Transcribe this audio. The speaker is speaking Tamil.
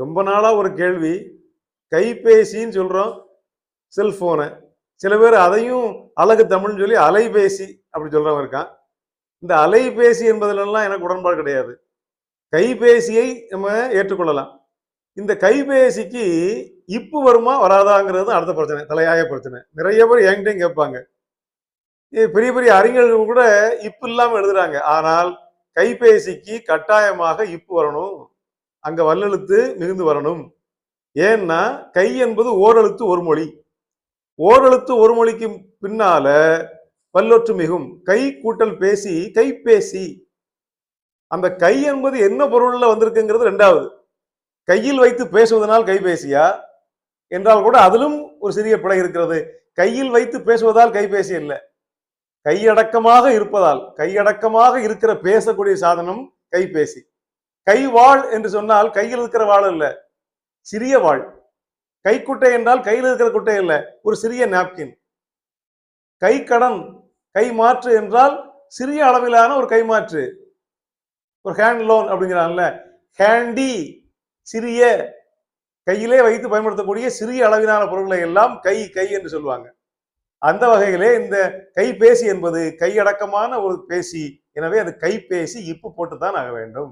ரொம்ப நாளா ஒரு கேள்வி. கைபேசின்னு சொல்றோம். செல்போனை. சில பேர் அதையும் அழகு தமிழ்னு சொல்லி அலைபேசி அப்படி சொல்றவங்க இருக்கான். இந்த அலைபேசி என்பதிலெல்லாம் எனக்கு உடன்பாடு கிடையாது. கைபேசியை நம்ம ஏற்றுக்கொள்ளலாம். இந்த கைபேசிக்கு இப்பு வருமா வராதாங்கிறது அடுத்த பிரச்சனை தலையாய பிரச்சனை. நிறைய பேர் என்கிட்டையும் கேட்பாங்க. பெரிய பெரிய அறிஞர்கள் கூட இப்பு இல்லாமல் எழுதுறாங்க. ஆனால் கைபேசிக்கு கட்டாயமாக இப்பு வரணும். அங்க வல்லெழுத்து மிகுந்து வரணும். ஏன்னா கை என்பது ஓரெழுத்து ஒரு மொழி. ஓரெழுத்து ஒரு மொழிக்கு பின்னால பல்லொற்று மிகும். கை கூட்டல் பேசி கைபேசி. அந்த கை என்பது என்ன பொருள்ல வந்திருக்குங்கிறது ரெண்டாவது. கையில் வைத்து பேசுவதனால் கைபேசியா? என்றால் கூட அதிலும் ஒரு சிறிய பிழை இருக்கிறது. கையில் வைத்து பேசுவதால் கைபேசி இல்லை. கையடக்கமாக இருப்பதால் கையடக்கமாக இருக்கிற பேசக்கூடிய சாதனம் கைபேசி. கை வாழ் என்று சொன்னால் கையில் இருக்கிற வாழ் இல்ல சிறிய வாழ் கைக்குட்டை என்றால் கையில் இருக்கிற குட்டை இல்ல ஒரு சிறிய நாப்கின் கை கடன் கை மாற்று என்றால் சிறிய அளவிலான ஒரு கைமாற்று ஒரு ஹேண்ட் லோன் அப்படிங்கிறான்ல ஹேண்டி சிறிய கையிலே வைத்து பயன்படுத்தக்கூடிய சிறிய அளவிலான பொருட்களை எல்லாம் கை கை என்று சொல்லுவாங்க. அந்த வகையிலே இந்த கைபேசி என்பது கையடக்கமான ஒரு பேசி எனவே அது கைபேசி இப்பு போட்டு தான் ஆக வேண்டும்.